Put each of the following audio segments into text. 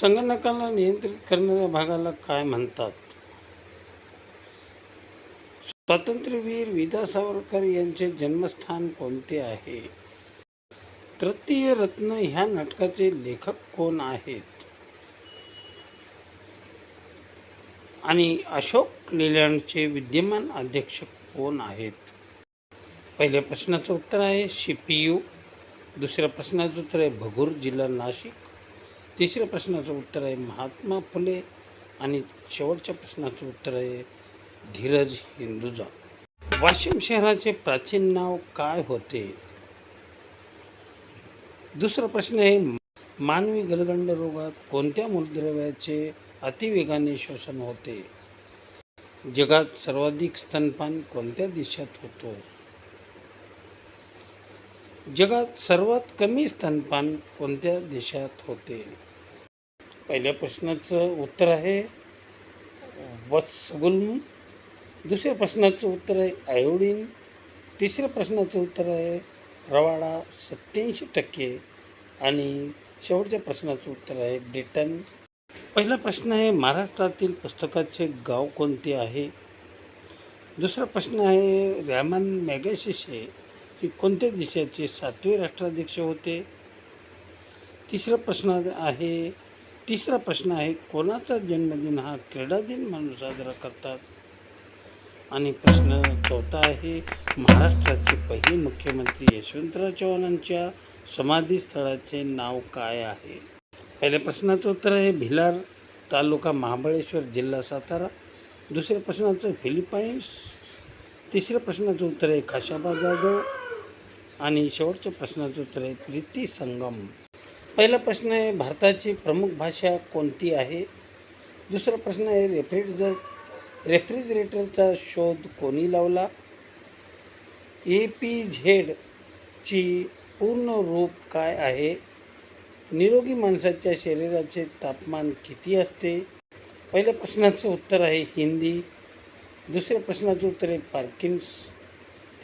संगणकाला नियंत्रित करणाऱ्या भागाला काय म्हणतात? स्वातंत्र्यवीर विदा सावरकर यांचे जन्मस्थान कोणते आहे? तृतीय रत्न ह्या नाटकाचे लेखक कोण आहेत? आणि अशोक लेलँडचे विद्यमान अध्यक्ष कोण आहेत? पहिल्या प्रश्नाचं उत्तर आहे सी पी यू. दुसऱ्या प्रश्नाचं उत्तर आहे भगूर जिल्हा नाशिक. तिसऱ्या प्रश्नाचं उत्तर आहे महात्मा फुले आणि शेवटच्या प्रश्नाचं उत्तर आहे धीरज हिंदुजा. वाशिम शहराचे प्राचीन नाव काय होते? दुसरा प्रश्न आहे मानवी गलगंड रोगात कोणत्या मूलद्रव्याचे अतिवेगाने शोषण होते? जगात सर्वाधिक स्तनपान कोणत्या देशात होतो? जगात सर्वात कमी स्तनपान कोणत्या देशात होते? पहिल्या प्रश्नाचं उत्तर आहे वत्सगुल्म. दुसऱ्या प्रश्नाचं उत्तर आहे आयोडीन. तिसऱ्या प्रश्नाचं उत्तर आहे रवाडा सत्याऐंशी टक्के. आणि शेवटच्या प्रश्नाचं उत्तर आहे ब्रिटन. पहिला प्रश्न आहे महाराष्ट्रातील पुस्तकाचे गाव कोणते आहे? दुसरा प्रश्न आहे रॅमन मॅगॅशिशे. हे कोणत्या देशाचे सातवे राष्ट्राध्यक्ष होते? तिसरा प्रश्न आहे तिसरा प्रश्न आहे कोणाचा जन्मदिन हा क्रीडा दिन म्हणून साजरा करतात? आणि प्रश्न चौथा आहे महाराष्ट्राचे पहिले मुख्यमंत्री यशवंतराव चव्हाणांच्या समाधीस्थळाचे नाव काय आहे? पहिल्या प्रश्नाचं उत्तर आहे भिलार तालुका महाबळेश्वर जिल्हा सातारा. दुसऱ्या प्रश्नाचं फिलिपाईन्स. तिसऱ्या प्रश्नाचं उत्तर आहे खाशाबा जाधव. आणि शेवटच्या प्रश्नाचं उत्तर आहे प्रीती संगम पहिला प्रश्न आहे भारताची प्रमुख भाषा कोणती आहे? दुसरा प्रश्न आहे रेफ्रिजर रेफ्रिजरेटरचा शोध कोणी लावला? ए पी झेडची पूर्ण रूप काय आहे? निरोगी माणसाच्या शरीराचे तापमान किती असते? पहिल्या प्रश्नाचं उत्तर आहे हिंदी. दुसऱ्या प्रश्नाचं उत्तर आहे पार्किन्स.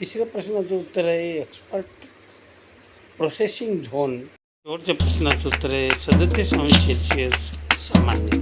तिसऱ्या प्रश्नाचं उत्तर आहे एक्सपर्ट प्रोसेसिंग झोन शेवटच्या प्रश्नाचं उत्तर आहे सदतीस अंश सेल्सिअस सामान्य.